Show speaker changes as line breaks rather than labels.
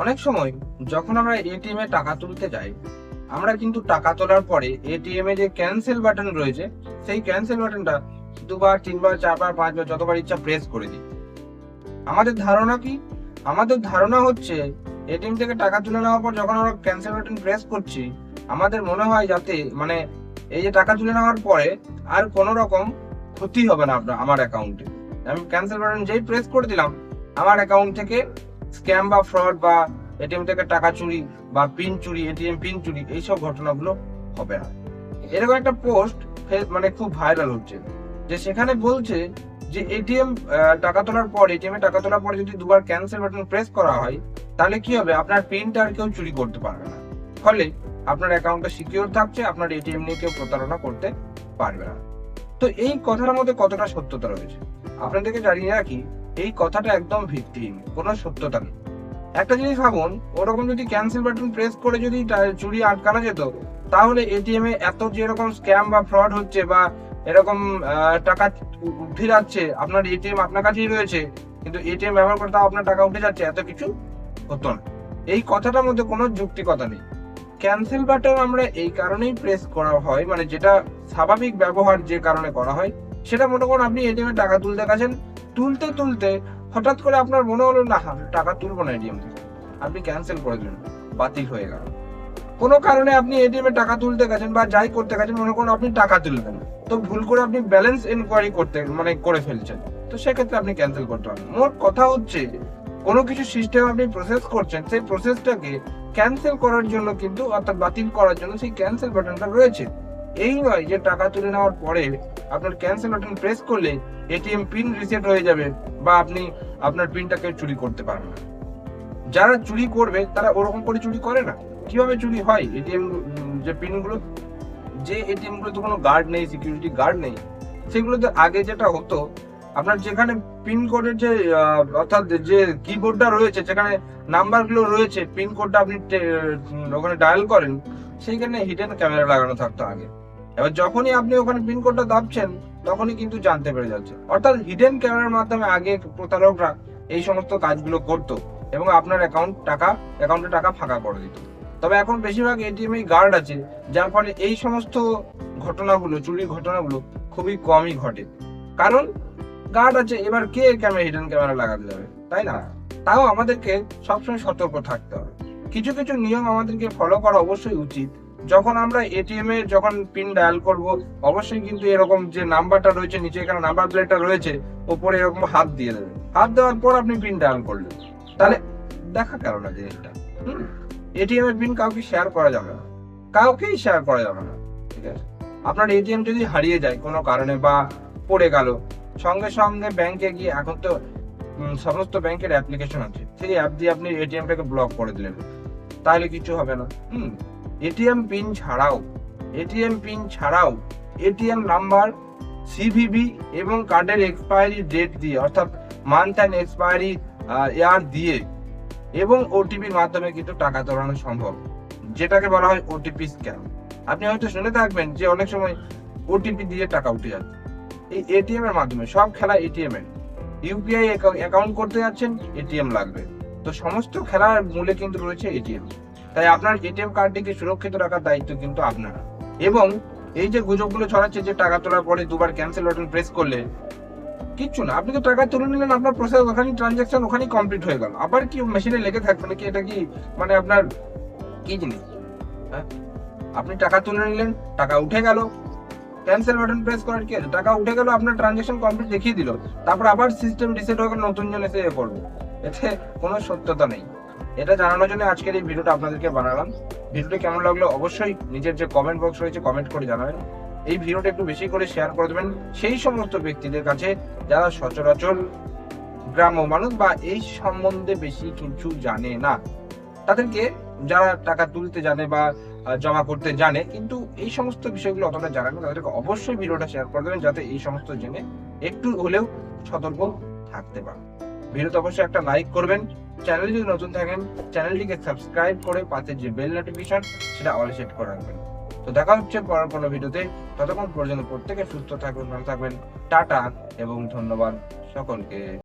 অনেক সময় যখন আমরা এটিএম এ টাকা তুলতে যাই, আমরা কিন্তু টাকা তোলার পরে এটিএম এ যে ক্যান্সেল বাটন রয়েছে, সেই ক্যান্সেল বাটনটা দুবার, তিনবার, চারবার, পাঁচবার, যতবার ইচ্ছা প্রেস করে দিই। আমাদের ধারণা কি? আমাদের ধারণা হচ্ছে এটিএম থেকে টাকা তুলে নেওয়ার পর যখন আমরা ক্যান্সেল বাটন প্রেস করছি, আমাদের মনে হয় যাতে মানে এই যে টাকা তুলে নেওয়ার পরে আর কোনো রকম ক্ষতি হবে না আপনার আমার অ্যাকাউন্টে আমি ক্যান্সেল বাটন যেই প্রেস করে দিলাম, আমার অ্যাকাউন্ট থেকে স্ক্যাম বা ফ্রড বা এটিএম থেকে টাকা চুরি বা পিন চুরি এটিএম পিন চুরি, এইসব ঘটনাগুলো হবে না। এরকম একটা পোস্ট মানে খুব ভাইরাল হচ্ছে, যে সেখানে বলছে যে এটিএম টাকা তোলার পর এটিএম এ টাকা তোলার পরে যদি দুবার ক্যান্সেল বাটন প্রেস করা হয়, তাহলে কি হবে? আপনার পিনটা আর কেউ চুরি করতে পারবে না। ফলে আপনার অ্যাকাউন্টটা সিকিউর থাকছে, আপনার এটিএম নিয়ে কেউ প্রতারণা করতে পারবে না। তো এই কথার মধ্যে কতটা সত্যতা রয়েছে? আপনাদেরকে জানিয়ে রাখি এই কথাটা একদম ভিত্তিহীন, কোনো সত্যতা নেই। একটা জিনিস ভাবুন, ওরকম যদি ক্যান্সেল বাটন প্রেস করে যদি চুরি আটকানো যেত, তাহলে এটিএম এ এত যেরকম স্ক্যাম বা ফ্রড হচ্ছে বা এরকম টাকা উঠে যাচ্ছে, আপনার এটিএম আপনার কাছেই রয়েছে, কিন্তু এটিএম ব্যবহার করে তাও আপনার টাকা উঠে যাচ্ছে, এত কিছু হতো না। এই কথাটার মধ্যে কোনো যুক্তিকতা নেই। ক্যান্সেল বাটন আমরা এই কারণেই প্রেস করা হয় মানে যেটা স্বাভাবিক ব্যবহার যে কারণে করা হয়, সেটা মনে করুন আপনি এটিএম এ টাকা তুলতে গেছেন তুলতে তুলতে হঠাৎ করে আপনার মনে হলো, না টাকা তুলবো না এটিএম থেকে। আপনি ক্যান্সেল করে দিলেন, বাতিল হয়ে গেল। কোনো কারণে আপনি এটিএম এ টাকা তুলতে গেছেন বা যাই করতে গেছেন, মনে করুন আপনি টাকা তুলবেন। তো ভুল করে আপনি ব্যালেন্স এনকোয়ারি করতে মানে করে ফেলছেন। তো সেক্ষেত্রে আপনি ক্যান্সেল করতে পারেন মোট কথা হচ্ছে, কোনো কিছু সিস্টেম আপনি প্রসেস করছেন, সেই প্রসেসটাকে ক্যান্সেল করার জন্য কিন্তু অর্থাৎ বাতিল করার জন্য সেই ক্যান্সেল বাটনটা রয়েছে। এই নয় যে টাকা তুলে নেওয়ার পরে আপনার ক্যান্সেল বাটন প্রেস করলে এটিএম পিন রিসেট হয়ে যাবে বা আপনি আপনার পিনটাকে চুরি করতে পারবেন না। যারা চুরি করবে, তারা ওরকম করে চুরি করে না। কীভাবে চুরি হয়? এটিএম যে পিনগুলো যে এটিএম গুলোতে কোনো গার্ড নেই সিকিউরিটি গার্ড নেই, সেগুলোতে আগে যেটা হতো, আপনার যেখানে পিন কোডের যে অর্থাৎ যে কিবোর্ডটা রয়েছে যেখানে নাম্বারগুলো রয়েছে পিন কোডটা আপনি ওখানে ডায়াল করেন, সেইখানে হিডেন ক্যামেরা লাগানো থাকতো আগে। এবার যখনই আপনি ওখানে পিন কোডটা দাবছেন তখনই কিন্তু জানতে পেরে যাচ্ছে। অর্থাৎ হিডেন ক্যামেরার মাধ্যমে আগে প্রতারকরা এই সমস্ত কাজগুলো করতো এবং আপনার অ্যাকাউন্ট টাকা অ্যাকাউন্টে টাকা ফাঁকা করে দিত। তবে এখন বেশিরভাগ এটিএম গার্ড আছে, যার ফলে এই সমস্ত ঘটনাগুলো, চুরির ঘটনাগুলো খুবই কমই ঘটে। কারণ গার্ড আছে, এবার কে ক্যামেরা হিডেন ক্যামেরা লাগাতে যাবে? তাই না? তাও আমাদেরকে সবসময় সতর্ক থাকতে হবে। কিছু কিছু নিয়ম আমাদেরকে ফলো করা অবশ্যই উচিত। যখন আমরা এটিএম এ যখন পিন ডায়াল করব, অবশ্যই কিন্তু এরকম যে নাম্বারটা রয়েছে, নিচে এখানে নাম্বার প্লেটটা রয়েছে, ওপরে এরকম হাত দিয়ে দেবেন। হাত দেওয়ার পর আপনি পিন ডায়াল করলেন। তাহলে দেখা গেল না জিনিসটা এটিএম এর পিন কাউকে শেয়ার করা যাবে না। কাউকেই শেয়ার করা যাবে না, ঠিক আছে? আপনার এটিএম যদি হারিয়ে যায় কোনো কারণে বা পড়ে গেল, সঙ্গে সঙ্গে ব্যাংকে গিয়ে এখন তো সমস্ত ব্যাংকের অ্যাপ্লিকেশন আছে। সেই অ্যাপ দিয়ে আপনি এটিএমটাকে ব্লক করে দিলেন। তাহলে কিছু হবে না। হুম? এটিএম পিন ছাড়াও, এটিএম পিন ছাড়াও এটিএম নাম্বার সিভিভি এবং কার্ডের এক্সপায়ারি ডেট দিয়ে, অর্থাৎ মান্থ অ্যান্ড এক্সপায়ারি ইয়ার দিয়ে এবং ওটিপির মাধ্যমে কিন্তু টাকা তোলানো সম্ভব, যেটাকে বলা হয় ওটিপি স্ক্যাম আপনি হয়তো শুনে থাকবেন যে অনেক সময় ওটিপি দিয়ে টাকা উঠে যাচ্ছে। এই এটিএম এর মাধ্যমে, সব খেলা এটিএম এর। ইউপিআই অ্যাকাউন্ট করতে যাচ্ছেন এটিএম লাগবে। তো সমস্ত খেলার মূলে কিন্তু রয়েছে এটিএম তাই আপনার এটিএম কার্ডটিকে সুরক্ষিত রাখার দায়িত্ব কিন্তু আপনার। এবং এই যে গুজবগুলো ছড়াচ্ছে যে টাকা তোলার পরে দুবার ক্যান্সেল বাটন প্রেস করলে, কিচ্ছু না, আপনি তো টাকা তুলে নিলেন, আপনার প্রসেস ওখানেই ট্রানজাকশন ওখানেই কমপ্লিট হয়ে গেল। আবার কি মেশিনে লেগে থাকবে নাকি এটা কি মানে আপনার কি জিনিস? হ্যাঁ? আপনি টাকা তুলে নিলেন, টাকা উঠে গেল। ক্যান্সেল বাটন প্রেস করার কি আছে? টাকা উঠে গেল, আপনার ট্রানজাকশন কমপ্লিট দেখিয়ে দিল। তারপর আবার সিস্টেম রিসেট হয়ে গেল নতুন জন এসে এ করবে। এতে কোনো সত্যতা নেই। এটা জানানোর জন্য আজকের এই ভিডিওটা আপনাদেরকে বানালাম। ভিডিওটা কেমন লাগল অবশ্যই নিজের যে কমেন্ট বক্স রয়েছে কমেন্ট করে জানাবেন। এই ভিডিওটা একটু বেশি করে শেয়ার করে দেবেন সেই সমস্ত ব্যক্তিদের কাছে যারা সচরাচর গ্রাম্য মানুষ বা এই সম্বন্ধে বেশি কিছু জানে না। তাদেরকে যারা টাকা তুলতে জানে বা জমা করতে জানে, কিন্তু এই সমস্ত বিষয়গুলো অতটা জানে না, তাদেরকে অবশ্যই ভিডিওটা শেয়ার করে দেবেন যাতে এই সমস্ত জেনে একটু হলেও সতর্ক থাকতে পারে। ভিডিওতে অবশ্যই একটা লাইক করবেন চ্যানেলে যদি নতুন থাকেন চ্যানেলটিকে সাবস্ক্রাইব করে পাশে যে বেল নোটিফিকেশন সেটা অল সেট করে রাখবেন। তো দেখা হচ্ছে পরের কোনো ভিডিওতে। ততক্ষণ পর্যন্ত প্রত্যেকে সুস্থ থাকবেন ভালো থাকবেন। টাটা এবং ধন্যবাদ সকলকে।